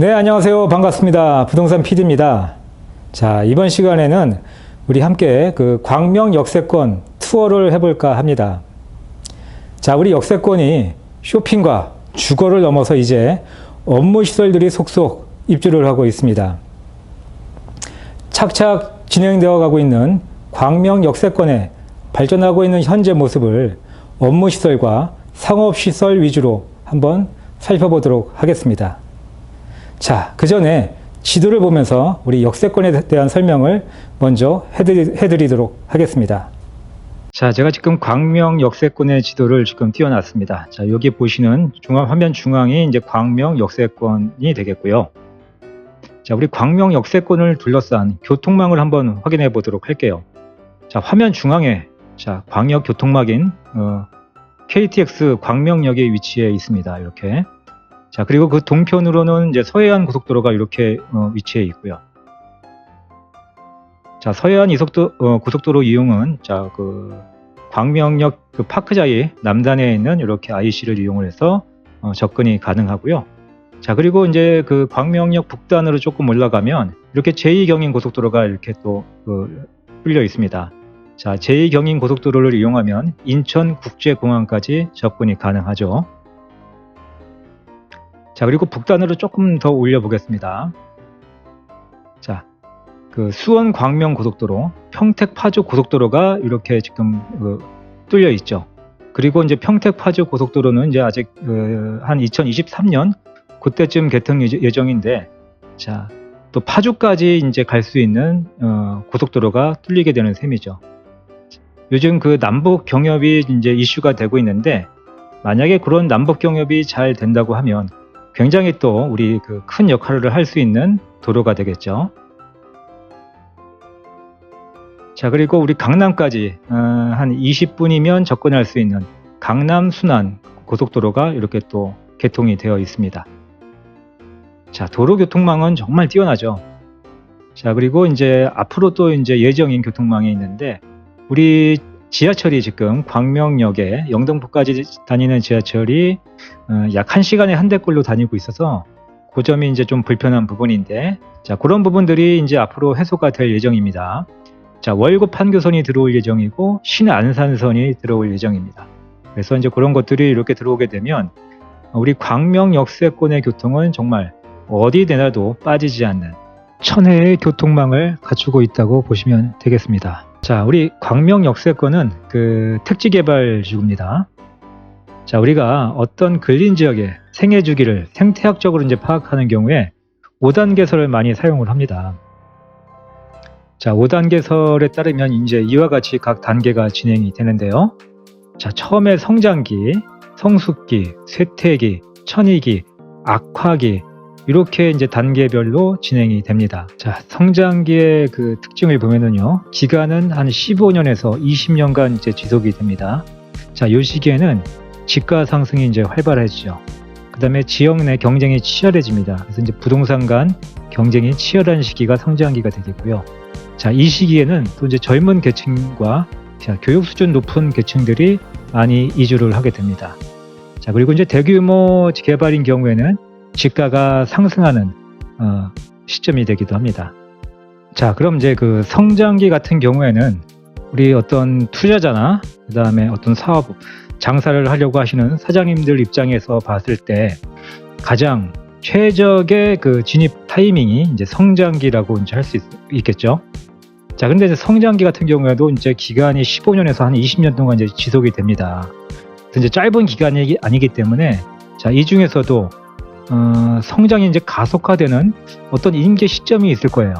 네, 안녕하세요. 반갑습니다. 부동산 PD입니다. 자, 이번 시간에는 우리 함께 그 광명 역세권 투어를 해볼까 합니다. 자, 우리 역세권이 쇼핑과 주거를 넘어서 이제 업무 시설들이 속속 입주를 하고 있습니다. 착착 진행되어 가고 있는 광명 역세권에 발전하고 있는 현재 모습을 업무 시설과 상업 시설 위주로 한번 살펴보도록 하겠습니다. 자, 그 전에 지도를 보면서 우리 역세권에 대한 설명을 먼저 해드리, 해드리도록 하겠습니다. 자, 제가 지금 광명 역세권의 지도를 지금 띄워놨습니다. 자, 여기 보시는 중앙 화면 중앙이 이제 광명 역세권이 되겠고요. 자, 우리 광명 역세권을 둘러싼 교통망을 한번 확인해 보도록 할게요. 자, 화면 중앙에 자, 광역 교통망인 어, KTX 광명역에 위치해 있습니다. 이렇게. 자, 그리고 그 동편으로는 이제 서해안 고속도로가 이렇게 어, 위치해 있고요. 자, 서해안 이속도 어, 고속도로 이용은 자, 그 광명역 그 파크자이 남단에 있는 이렇게 IC를 이용을 해서 어, 접근이 가능하고요. 자, 그리고 이제 그 광명역 북단으로 조금 올라가면 이렇게 제2경인 고속도로가 이렇게 또 그, 뚫려 있습니다. 자, 제2경인 고속도로를 이용하면 인천국제공항까지 접근이 가능하죠. 자, 그리고 북단으로 조금 더 올려 보겠습니다. 자, 그 수원 광명 고속도로, 평택 파주 고속도로가 이렇게 지금 그 뚫려 있죠. 그리고 이제 평택 파주 고속도로는 이제 아직 그 한 2023년 그때쯤 개통 예정- 예정인데, 자, 또 파주까지 이제 갈 수 있는 어, 고속도로가 뚫리게 되는 셈이죠. 요즘 그 남북 경협이 이제 이슈가 되고 있는데, 만약에 그런 남북 경협이 잘 된다고 하면 굉장히 또 우리 그 큰 역할을 할 수 있는 도로가 되겠죠. 자, 그리고 우리 강남까지 어, 한 20분이면 접근할 수 있는 강남 순환 고속도로가 이렇게 또 개통이 되어 있습니다. 자, 도로 교통망은 정말 뛰어나죠. 자, 그리고 이제 앞으로 또 이제 예정인 교통망이 있는데 우리 지하철이 지금 광명역에 영등포까지 다니는 지하철이 어, 약 1시간에 한 대꼴로 다니고 있어서 그 점이 이제 좀 불편한 부분인데 자 그런 부분들이 이제 앞으로 해소가 될 예정입니다. 자 월급 판교선이 들어올 예정이고 신안산선이 들어올 예정입니다. 그래서 이제 그런 것들이 이렇게 들어오게 되면 우리 광명 역세권의 교통은 정말 어디 내놔도 빠지지 않는 천혜의 교통망을 갖추고 있다고 보시면 되겠습니다. 자, 우리 광명 역세권은 그 택지 개발 지구입니다. 자, 우리가 어떤 근린 지역의 생애 주기를 생태학적으로 이제 파악하는 경우에 5단 개설을 많이 사용을 합니다. 자, 5단 개설에 따르면 이제 이와 같이 각 단계가 진행이 되는데요. 자, 처음에 성장기, 성숙기, 쇠퇴기, 천이기, 악화기 이렇게 이제 단계별로 진행이 됩니다. 자, 성장기의 그 특징을 보면은요. 기간은 한 15년에서 20년간 이제 지속이 됩니다. 자, 이 시기에는 집가 상승이 이제 활발해지죠. 그 다음에 지역 내 경쟁이 치열해집니다. 그래서 이제 부동산 간 경쟁이 치열한 시기가 성장기가 되겠고요. 자, 이 시기에는 또 이제 젊은 계층과 자, 교육 수준 높은 계층들이 많이 이주를 하게 됩니다. 자, 그리고 이제 대규모 개발인 경우에는 집가가 상승하는 어, 시점이 되기도 합니다. 자, 그럼 이제 그 성장기 같은 경우에는 우리 어떤 투자자나 그 다음에 어떤 사업 장사를 하려고 하시는 사장님들 입장에서 봤을 때 가장 최적의 그 진입 타이밍이 이제 성장기라고 이제 할 수 있겠죠. 자, 근데 이제 성장기 같은 경우에도 이제 기간이 15년에서 한 20년 동안 이제 지속이 됩니다. 이제 짧은 기간이 아니기 때문에 자, 이 중에서도 어, 성장이 이제 가속화되는 어떤 임계 시점이 있을 거예요.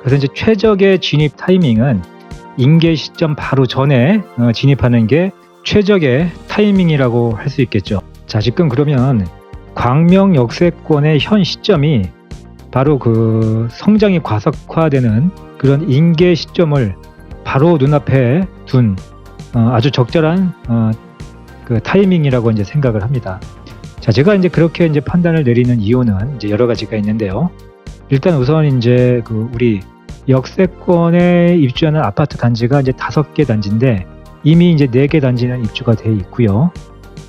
그래서 이제 최적의 진입 타이밍은 임계 시점 바로 전에 어, 진입하는 게 최적의 타이밍이라고 할 수 있겠죠. 자, 지금 그러면 광명 역세권의 현 시점이 바로 그 성장이 과속화되는 그런 임계 시점을 바로 눈앞에 둔 어, 아주 적절한 어, 그 타이밍이라고 이제 생각을 합니다. 자, 제가 이제 그렇게 이제 판단을 내리는 이유는 이제 여러 가지가 있는데요. 일단 우선 이제 그 우리 역세권에 입주하는 아파트 단지가 이제 다섯 개 단지인데 이미 이제 4개 단지는 입주가 돼 있고요.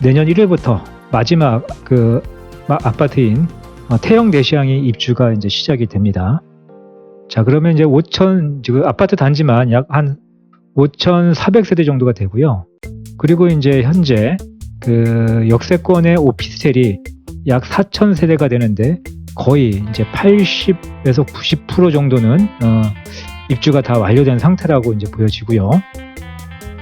내년 1월부터 마지막 그 마- 아파트인 어, 태영 대시양이 입주가 이제 시작이 됩니다. 자, 그러면 이제 5천 지금 아파트 단지만 약 한 5,400세대 정도가 되고요. 그리고 이제 현재 그 역세권의 오피스텔이 약 4,000세대가 되는데 거의 이제 80에서 90% 정도는 어, 입주가 다 완료된 상태라고 이제 보여지고요.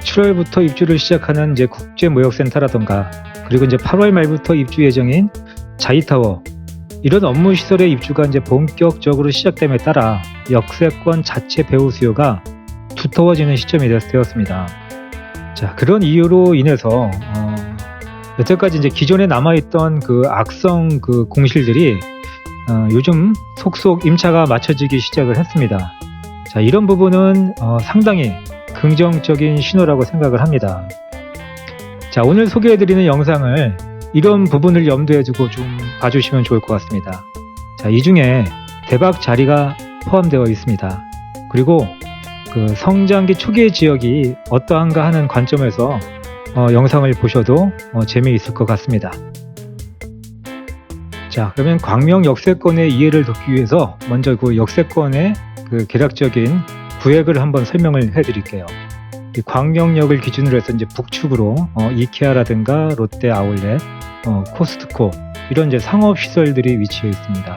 7월부터 입주를 시작하는 이제 국제무역센터라던가 그리고 이제 8월 말부터 입주 예정인 자이타워 이런 업무 시설의 입주가 이제 본격적으로 시작됨에 따라 역세권 자체 배후 수요가 두터워지는 시점이 되었- 되었습니다. 자 그런 이유로 인해서 어, 여태까지 이제 기존에 남아있던 그 악성 그 공실들이 어, 요즘 속속 임차가 맞춰지기 시작을 했습니다. 자 이런 부분은 어, 상당히 긍정적인 신호라고 생각을 합니다. 자 오늘 소개해드리는 영상을 이런 부분을 염두에 두고 좀 봐주시면 좋을 것 같습니다. 자, 이 중에 대박 자리가 포함되어 있습니다. 그리고 그 성장기 초기의 지역이 어떠한가 하는 관점에서 어, 영상을 보셔도 어, 재미있을 것 같습니다. 자, 그러면 광명 역세권의 이해를 돕기 위해서 먼저 그 역세권의 그 계략적인 구획을 한번 설명을 해드릴게요. 이 광명역을 기준으로 해서 이제 북측으로 어, 이케아라든가 롯데 아울렛, 어, 코스트코 이런 이제 상업 시설들이 위치해 있습니다.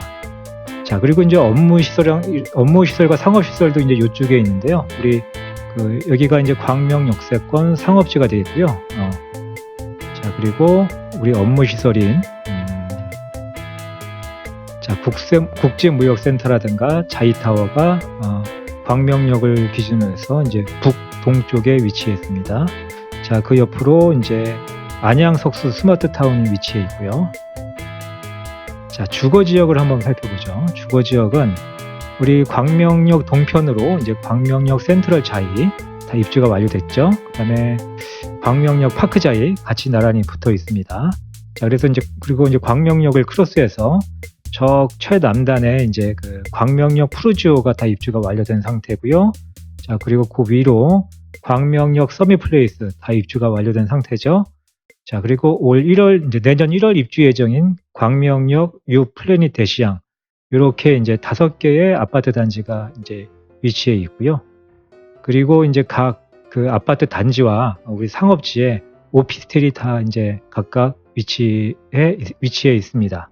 자 그리고 이제 업무 시설 업무 시설과 상업 시설도 이제 이쪽에 있는데요. 우리 그 여기가 이제 광명 역세권 상업지가 되어 있고요. 어, 자 그리고 우리 업무 시설인 음, 자 국세, 국제무역센터라든가 자이타워가 어, 광명역을 기준으로 해서 이제 북동쪽에 위치해 있습니다. 자 그 옆으로 이제 안양 석수 스마트타운이 위치해 있고요. 자, 주거 지역을 한번 살펴보죠. 주거 지역은 우리 광명역 동편으로 이제 광명역 센트럴 자이 다 입주가 완료됐죠. 그다음에 광명역 파크 자이 같이 나란히 붙어 있습니다. 자, 그래서 이제 그리고 이제 광명역을 크로스해서 저 최남단에 이제 그 광명역 푸르지오가 다 입주가 완료된 상태고요. 자, 그리고 그 위로 광명역 서미플레이스 다 입주가 완료된 상태죠. 자, 그리고 올 1월, 이제 내년 1월 입주 예정인 광명역 유 플래닛 대시양. 이렇게 이제 다섯 개의 아파트 단지가 이제 위치해 있고요. 그리고 이제 각 그 아파트 단지와 우리 상업지에 오피스텔이 다 이제 각각 위치해, 위치해 있습니다.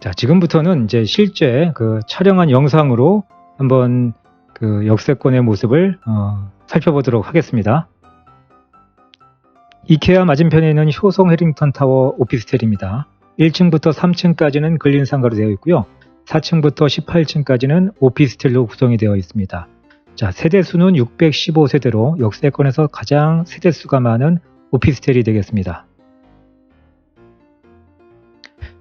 자, 지금부터는 이제 실제 그 촬영한 영상으로 한번 그 역세권의 모습을 어, 살펴보도록 하겠습니다. 이케아 맞은편에 있는 효성 해링턴 타워 오피스텔입니다. 1층부터 3층까지는 근린 상가로 되어 있고요. 4층부터 18층까지는 오피스텔로 구성이 되어 있습니다. 자, 세대 수는 615세대로 역세권에서 가장 세대 수가 많은 오피스텔이 되겠습니다.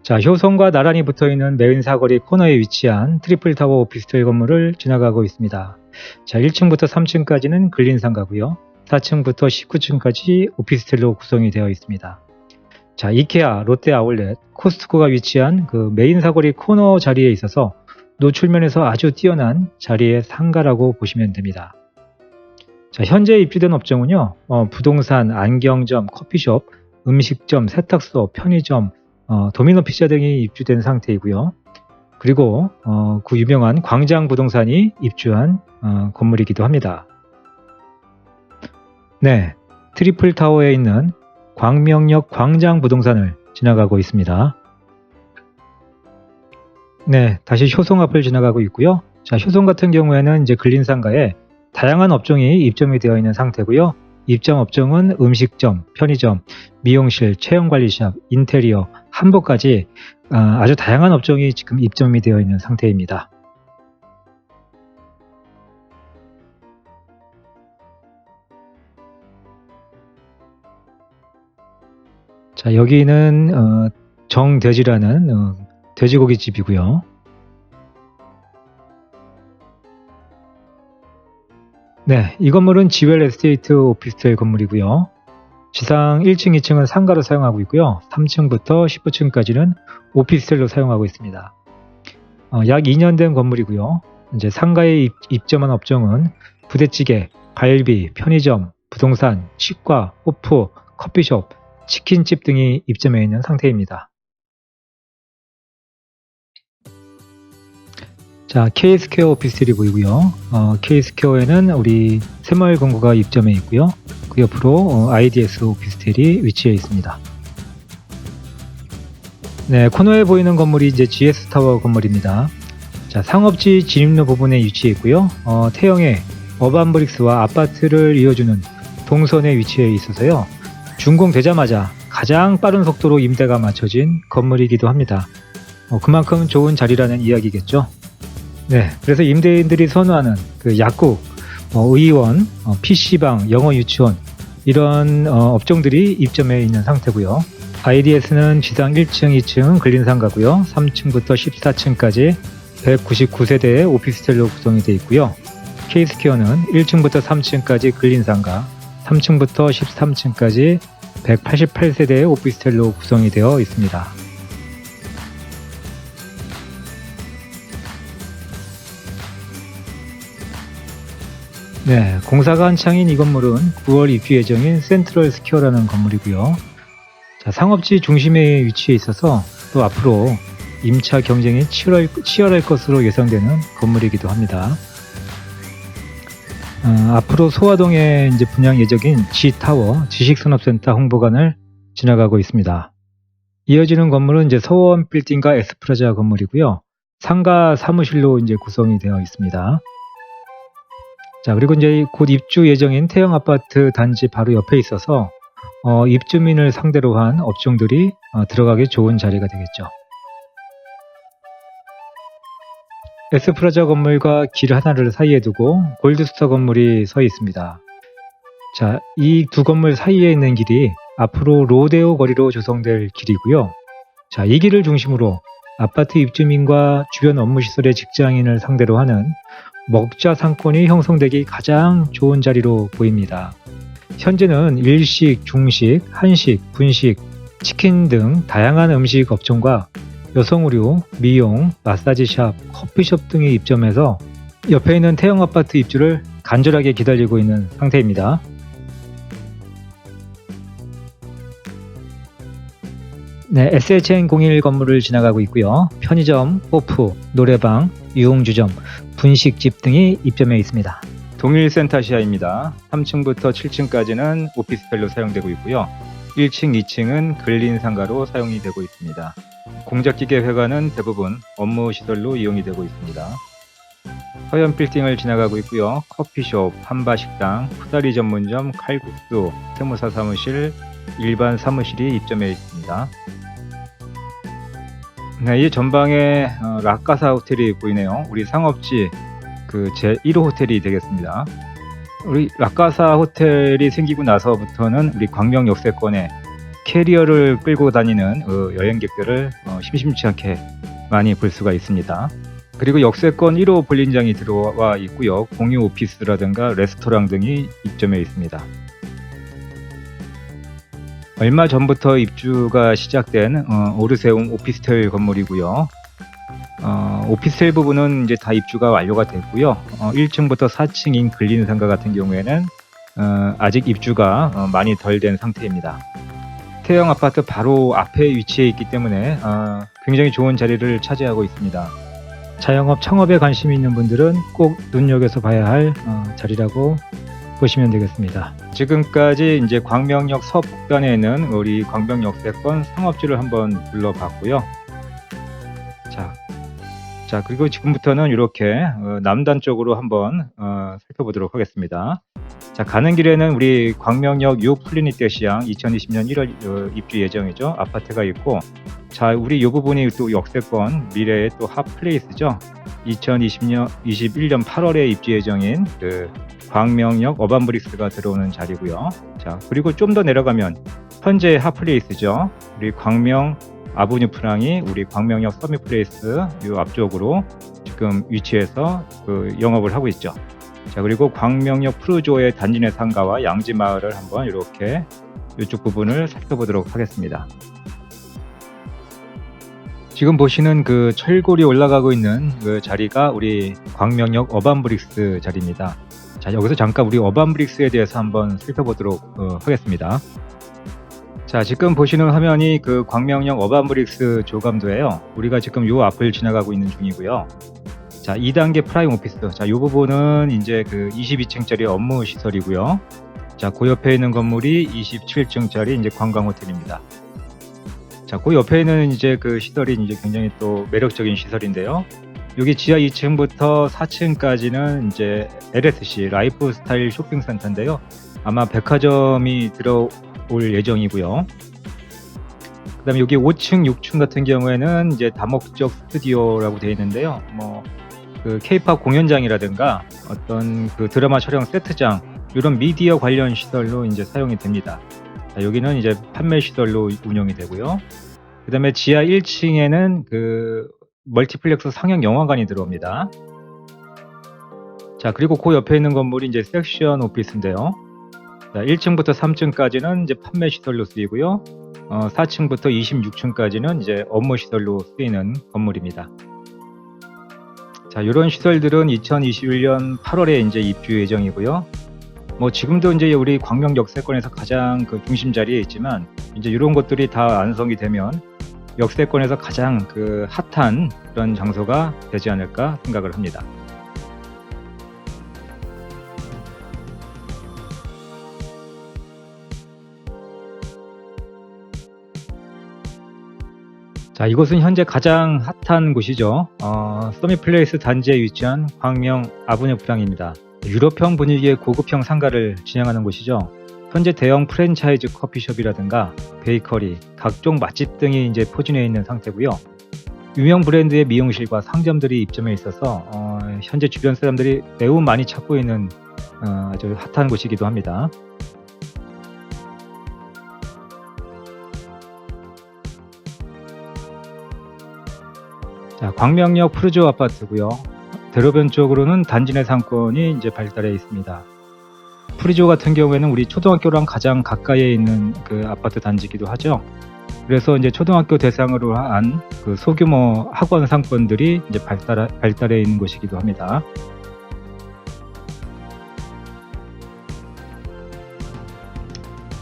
자, 효성과 나란히 붙어 있는 메인 사거리 코너에 위치한 트리플 타워 오피스텔 건물을 지나가고 있습니다. 자, 1층부터 3층까지는 근린 상가고요. 4층부터 19층까지 오피스텔로 구성이 되어 있습니다. 자, 이케아, 롯데 아울렛, 코스트코가 위치한 그 메인 사거리 코너 자리에 있어서 노출면에서 아주 뛰어난 자리의 상가라고 보시면 됩니다. 자, 현재 입주된 업종은요, 어, 부동산, 안경점, 커피숍, 음식점, 세탁소, 편의점, 어, 도미노 피자 등이 입주된 상태이고요. 그리고 어, 그 유명한 광장 부동산이 입주한 어, 건물이기도 합니다. 네, 트리플 타워에 있는 광명역 광장 부동산을 지나가고 있습니다. 네, 다시 효성 앞을 지나가고 있고요. 자, 효성 같은 경우에는 이제 근린 상가에 다양한 업종이 입점이 되어 있는 상태고요. 입점 업종은 음식점, 편의점, 미용실, 체형관리샵, 인테리어, 한복까지 아, 아주 다양한 업종이 지금 입점이 되어 있는 상태입니다. 자, 여기는 어, 정돼지라는 어, 돼지고기 집이고요. 네, 이 건물은 지웰 에스테이트 오피스텔 건물이고요. 지상 1층, 2층은 상가로 사용하고 있고요. 3층부터 19층까지는 오피스텔로 사용하고 있습니다. 어, 약 2년 된 건물이고요. 이제 상가에 입, 입점한 업종은 부대찌개, 갈비, 편의점, 부동산, 치과, 호프, 커피숍, 치킨집 등이 입점해 있는 상태입니다. 자, K스퀘어 오피스텔이 보이고요. 어, K스퀘어에는 우리 새마을건구가 입점해 있고요. 그 옆으로 어, IDS 오피스텔이 위치해 있습니다. 네, 코너에 보이는 건물이 이제 GS 타워 건물입니다. 자, 상업지 진입로 부분에 위치해 있고요. 어, 태형의 어반브릭스와 아파트를 이어주는 동선에 위치해 있어서요. 준공되자마자 가장 빠른 속도로 임대가 맞춰진 건물이기도 합니다. 어, 그만큼 좋은 자리라는 이야기겠죠. 네, 그래서 임대인들이 선호하는 그 약국, 어, 의원, 어, PC방, 영어 유치원 이런 어, 업종들이 입점해 있는 상태고요. IDS는 지상 1층, 2층 근린상가고요. 3층부터 14층까지 199세대의 오피스텔로 구성이 되어 있고요. K스퀘어는 1층부터 3층까지 근린상가, 3층부터 13층까지 188세대의 오피스텔로 구성이 되어 있습니다. 네, 공사가 한창인 이 건물은 9월 입주 예정인 센트럴 스퀘어라는 건물이고요. 자, 상업지 중심에 위치해 있어서 또 앞으로 임차 경쟁이 치열할, 치열할 것으로 예상되는 건물이기도 합니다. 어, 앞으로 소화동에 이제 분양 예정인 G타워 지식산업센터 홍보관을 지나가고 있습니다. 이어지는 건물은 이제 서원 빌딩과 에스프라자 건물이고요. 상가 사무실로 이제 구성이 되어 있습니다. 자, 그리고 이제 곧 입주 예정인 태형 아파트 단지 바로 옆에 있어서 어, 입주민을 상대로 한 업종들이 어, 들어가기 좋은 자리가 되겠죠. 에스프라자 건물과 길 하나를 사이에 두고 골드스터 건물이 서 있습니다. 자, 이 두 건물 사이에 있는 길이 앞으로 로데오 거리로 조성될 길이고요. 자, 이 길을 중심으로 아파트 입주민과 주변 업무 시설의 직장인을 상대로 하는 먹자 상권이 형성되기 가장 좋은 자리로 보입니다. 현재는 일식, 중식, 한식, 분식, 치킨 등 다양한 음식 업종과 여성 의류, 미용, 마사지샵, 커피숍 등이 입점해서 옆에 있는 태형 아파트 입주를 간절하게 기다리고 있는 상태입니다. 네, SHN01 건물을 지나가고 있고요. 편의점, 호프, 노래방, 유흥주점, 분식집 등이 입점해 있습니다. 동일 센타시아입니다. 3층부터 7층까지는 오피스텔로 사용되고 있고요. 1층, 2층은 근린 상가로 사용이 되고 있습니다. 공작기계 회관은 대부분 업무 시설로 이용이 되고 있습니다. 서현 빌딩을 지나가고 있고요. 커피숍, 한바식당, 후다리 전문점, 칼국수, 세무사 사무실, 일반 사무실이 입점해 있습니다. 네, 이 전방에 어, 라카사 호텔이 보이네요. 우리 상업지 그 제 1호 호텔이 되겠습니다. 우리 라카사 호텔이 생기고 나서부터는 우리 광명 역세권에 캐리어를 끌고 다니는 어, 여행객들을 어, 심심치 않게 많이 볼 수가 있습니다. 그리고 역세권 1호 볼링장이 들어와 있고요. 공유 오피스라든가 레스토랑 등이 입점해 있습니다. 얼마 전부터 입주가 시작된 어, 오르세움 오피스텔 건물이고요. 어, 오피스텔 부분은 이제 다 입주가 완료가 됐고요. 어, 1층부터 4층인 근린 상가 같은 경우에는 어, 아직 입주가 어, 많이 덜 된 상태입니다. 태형 아파트 바로 앞에 위치해 있기 때문에 어, 굉장히 좋은 자리를 차지하고 있습니다. 자영업 창업에 관심이 있는 분들은 꼭 눈여겨서 봐야 할 어, 자리라고 보시면 되겠습니다. 지금까지 이제 광명역 서북단에 있는 우리 광명역세권 상업지를 한번 둘러봤고요. 자, 자 그리고 지금부터는 이렇게 어, 남단 쪽으로 한번 어, 살펴보도록 하겠습니다. 자 가는 길에는 우리 광명역 유플리니떼 시장 2020년 1월 어, 입주 예정이죠. 아파트가 있고 자 우리 이 부분이 또 역세권 미래의 또 핫플레이스죠. 2020년 21년 8월에 입주 예정인 그 광명역 어반브릭스가 들어오는 자리고요. 자 그리고 좀 더 내려가면 현재 핫플레이스죠. 우리 광명 아브뉴 프랑이 우리 광명역 서밋플레이스 이 앞쪽으로 지금 위치해서 그 영업을 하고 있죠. 자 그리고 광명역 프루조의 단지 내 상가와 양지 마을을 한번 이렇게 이쪽 부분을 살펴보도록 하겠습니다. 지금 보시는 그 철골이 올라가고 있는 그 자리가 우리 광명역 어반브릭스 자리입니다. 자, 여기서 잠깐 우리 어반브릭스에 대해서 한번 살펴보도록 어, 하겠습니다. 자, 지금 보시는 화면이 그 광명역 어반브릭스 조감도예요. 우리가 지금 요 앞을 지나가고 있는 중이고요. 자, 2단계 프라임 오피스. 자, 요 부분은 이제 그 22층짜리 업무 시설이고요. 자, 그 옆에 있는 건물이 27층짜리 이제 관광 호텔입니다. 자, 그 옆에 있는 이제 그 시설이 이제 굉장히 또 매력적인 시설인데요. 여기 지하 2층부터 4층까지는 이제 LSC 라이프 스타일 쇼핑센터인데요. 아마 백화점이 들어 올 예정이고요. 그 다음에 여기 5층, 6층 같은 경우에는 이제 다목적 스튜디오라고 되어 있는데요. 뭐그 K-팝 공연장이라든가 어떤 그 드라마 촬영 세트장 이런 미디어 관련 시설로 이제 사용이 됩니다. 자, 여기는 이제 판매 시설로 운영이 되고요. 그 다음에 지하 1층에는 그 멀티플렉스 상영 영화관이 들어옵니다. 자, 그리고 그 옆에 있는 건물이 이제 섹션 오피스인데요. 자, 1층부터 3층까지는 이제 판매 시설로 쓰이고요. 어, 4층부터 26층까지는 이제 업무 시설로 쓰이는 건물입니다. 자, 이런 시설들은 2021년 8월에 이제 입주 예정이고요. 뭐 지금도 이제 우리 광명 역세권에서 가장 그 중심 자리에 있지만 이제 이런 것들이 다 완성이 되면 역세권에서 가장 그 핫한 그런 장소가 되지 않을까 생각을 합니다. 자, 이곳은 현재 가장 핫한 곳이죠. 어, 서미플레이스 단지에 위치한 광명 아브뉴 프랑입니다. 유럽형 분위기의 고급형 상가를 진행하는 곳이죠. 현재 대형 프랜차이즈 커피숍이라든가 베이커리, 각종 맛집 등이 이제 포진해 있는 상태고요. 유명 브랜드의 미용실과 상점들이 입점해 있어서 어, 현재 주변 사람들이 매우 많이 찾고 있는 어, 아주 핫한 곳이기도 합니다. 자, 광명역 푸르조 아파트고요. 대로변 쪽으로는 단지 내 상권이 이제 발달해 있습니다. 프리조 같은 경우에는 우리 초등학교랑 가장 가까이에 있는 그 아파트 단지이기도 하죠. 그래서 이제 초등학교 대상으로 한 그 소규모 학원 상권들이 이제 발달, 발달해 있는 곳이기도 합니다.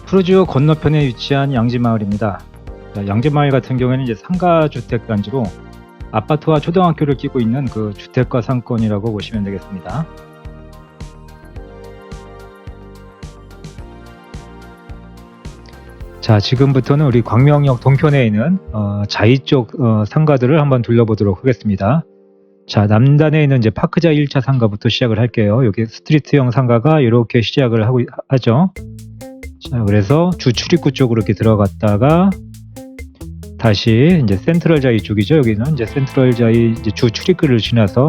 푸르지오 건너편에 위치한 양지마을입니다. 자, 양지마을 같은 경우에는 이제 상가주택 단지로 아파트와 초등학교를 끼고 있는 그 주택가 상권이라고 보시면 되겠습니다. 자, 지금부터는 우리 광명역 동편에 있는 어, 자이 쪽 어, 상가들을 한번 둘러보도록 하겠습니다. 자, 남단에 있는 이제 파크자 1차 상가부터 시작을 할게요. 여기 스트리트형 상가가 이렇게 시작을 하고 하죠. 자, 그래서 주 출입구 쪽으로 이렇게 들어갔다가 다시 이제 센트럴 자이 쪽이죠. 여기는 이제 센트럴 자이 이제 주 출입구를 지나서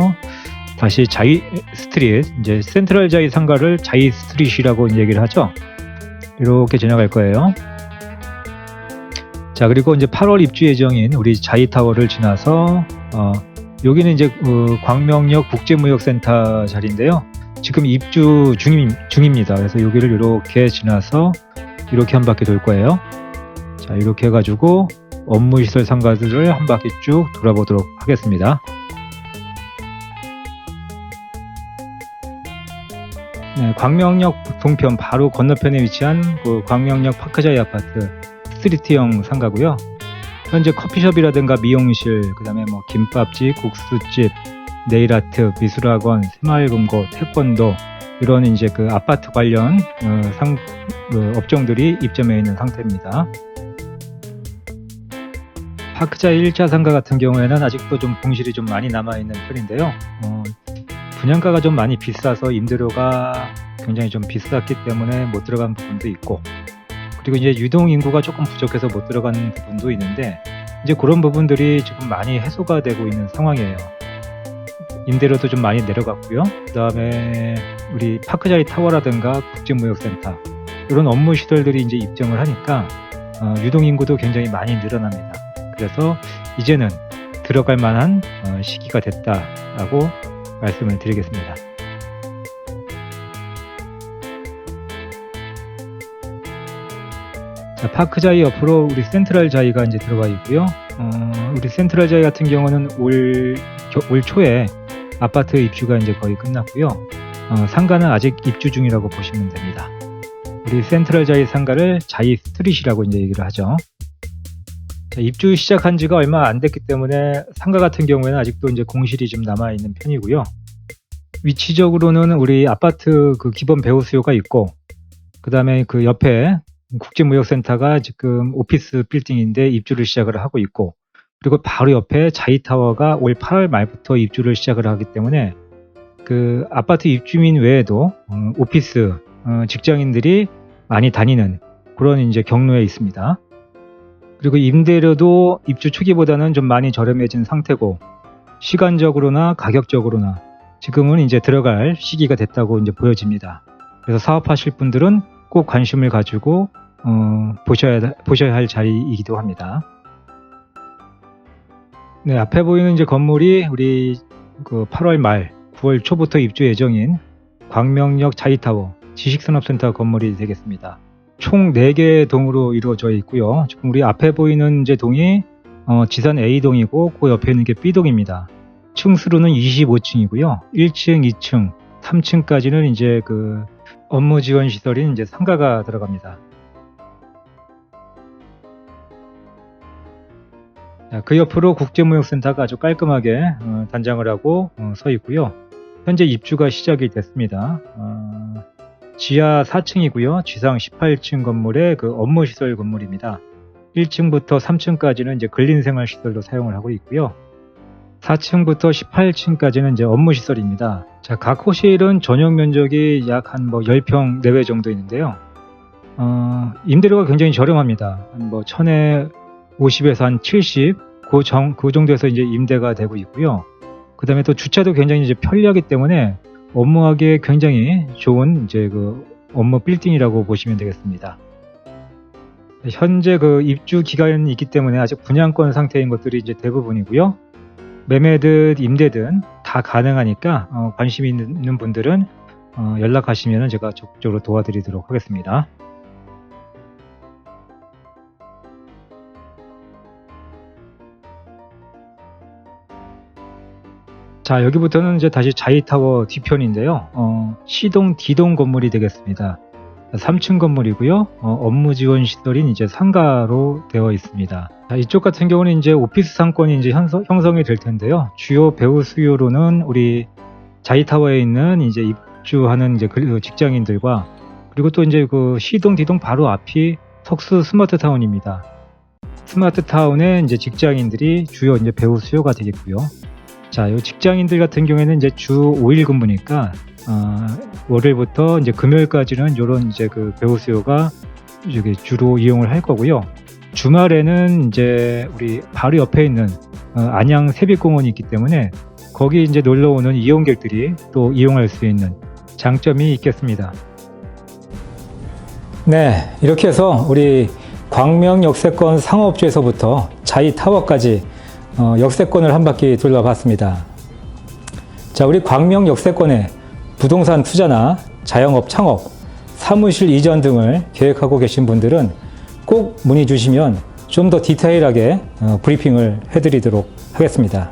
다시 자이 스트릿 이제 센트럴 자이 상가를 자이 스트릿이라고 얘기를 하죠. 이렇게 지나갈 거예요. 자 그리고 이제 8월 입주 예정인 우리 자이 타워를 지나서 어, 여기는 이제 그 광명역 국제무역센터 자리인데요. 지금 입주 중임, 중입니다. 그래서 여기를 이렇게 지나서 이렇게 한 바퀴 돌 거예요. 자 이렇게 해가지고 업무시설 상가들을 한 바퀴 쭉 돌아보도록 하겠습니다. 네, 광명역 동편 바로 건너편에 위치한 그 광명역 파크자이 아파트 스트리트형 상가고요. 현재 커피숍이라든가 미용실, 그다음에 뭐 김밥집, 국수집, 네일아트, 미술학원, 새마을금고, 태권도 이런 이제 그 아파트 관련 어, 상 그 업종들이 입점해 있는 상태입니다. 파크자 1차 상가 같은 경우에는 아직도 좀 공실이 좀 많이 남아 있는 편인데요. 어, 분양가가 좀 많이 비싸서 임대료가 굉장히 좀 비쌌기 때문에 못 들어간 부분도 있고 그리고 이제 유동 인구가 조금 부족해서 못 들어가는 부분도 있는데 이제 그런 부분들이 지금 많이 해소가 되고 있는 상황이에요. 임대료도 좀 많이 내려갔고요. 그다음에 우리 파크자리 타워라든가 국제무역센터 이런 업무 시설들이 이제 입점을 하니까 어, 유동 인구도 굉장히 많이 늘어납니다. 그래서 이제는 들어갈 만한 어, 시기가 됐다라고 말씀을 드리겠습니다. 자, 파크 자이 옆으로 우리 센트럴 자이가 이제 들어가 있고요. 어, 우리 센트럴 자이 같은 경우는 올, 겨- 올 초에 아파트 입주가 이제 거의 끝났고요. 어, 상가는 아직 입주 중이라고 보시면 됩니다. 우리 센트럴 자이 상가를 자이 스트릿이라고 이제 얘기를 하죠. 자, 입주 시작한 지가 얼마 안 됐기 때문에 상가 같은 경우에는 아직도 이제 공실이 좀 남아 있는 편이고요. 위치적으로는 우리 아파트 그 기본 배우 수요가 있고, 그 다음에 그 옆에 국제무역센터가 지금 오피스 빌딩인데 입주를 시작을 하고 있고, 그리고 바로 옆에 자이타워가 올 8월 말부터 입주를 시작을 하기 때문에 그 아파트 입주민 외에도 어, 오피스 어, 직장인들이 많이 다니는 그런 이제 경로에 있습니다. 그리고 임대료도 입주 초기보다는 좀 많이 저렴해진 상태고 시간적으로나 가격적으로나 지금은 이제 들어갈 시기가 됐다고 이제 보여집니다. 그래서 사업하실 분들은 꼭 관심을 가지고 어, 보셔야 보셔야 할 자리이기도 합니다. 네, 앞에 보이는 이제 건물이 우리 그 8월 말 9월 초부터 입주 예정인 광명역 자이타워 지식산업센터 건물이 되겠습니다. 총 4개의 동으로 이루어져 있고요. 지금 우리 앞에 보이는 이제 동이 어, 지산 A동이고 그 옆에 있는 게 B동입니다. 층 수로는 25층이고요. 1층, 2층, 3층까지는 이제 그 업무 지원 시설인 이제 상가가 들어갑니다. 자, 그 옆으로 국제무역센터가 아주 깔끔하게 어, 단장을 하고 어, 서 있고요. 현재 입주가 시작이 됐습니다. 어, 지하 4층이고요. 지상 18층 건물의 그 업무 시설 건물입니다. 1층부터 3층까지는 이제 근린 생활 시설로 사용을 하고 있고요. 4층부터 18층까지는 이제 업무 시설입니다. 자, 각 호실은 전용 면적이 약 한 뭐 10평 내외 정도 있는데요. 어, 임대료가 굉장히 저렴합니다. 한뭐 1000에 50에서 한 70, 그, 정, 그 정도에서 이제 임대가 되고 있고요. 그 다음에 또 주차도 굉장히 이제 편리하기 때문에 업무하기에 굉장히 좋은 이제 그 업무 빌딩이라고 보시면 되겠습니다. 현재 그 입주 기간이 있기 때문에 아직 분양권 상태인 것들이 이제 대부분이고요. 매매든 임대든 다 가능하니까 어, 관심 있는 분들은 어, 연락하시면 제가 적극적으로 도와드리도록 하겠습니다. 자, 여기부터는 이제 다시 자이타워 뒤편인데요. 어, C동, D동 건물이 되겠습니다. 3층 건물이고요. 어, 업무 지원 시설인 이제 상가로 되어 있습니다. 자, 이쪽 같은 경우는 이제 오피스 상권이 이제 형성, 형성이 될 텐데요. 주요 배우 수요로는 우리 자이타워에 있는 이제 입주하는 이제 그 직장인들과 그리고 또 이제 그 C동, D동 바로 앞이 석수 스마트 타운입니다. 스마트 타운에 이제 직장인들이 주요 이제 배우 수요가 되겠고요. 자, 요 직장인들 같은 경우에는 이제 주 5일 근무니까 어, 월요일부터 이제 금요일까지는 요런 이제 그 배우 수요가 이게 주로 이용을 할 거고요. 주말에는 이제 우리 바로 옆에 있는 어, 안양 세빛공원이 있기 때문에 거기 이제 놀러 오는 이용객들이 또 이용할 수 있는 장점이 있겠습니다. 네, 이렇게 해서 우리 광명 역세권 상업주에서부터 자이 타워까지 어, 역세권을 한 바퀴 둘러봤습니다. 자, 우리 광명 역세권에 부동산 투자나 자영업 창업, 사무실 이전 등을 계획하고 계신 분들은 꼭 문의 주시면 좀 더 디테일하게 어, 브리핑을 해드리도록 하겠습니다.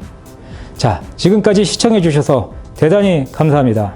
자, 지금까지 시청해 주셔서 대단히 감사합니다.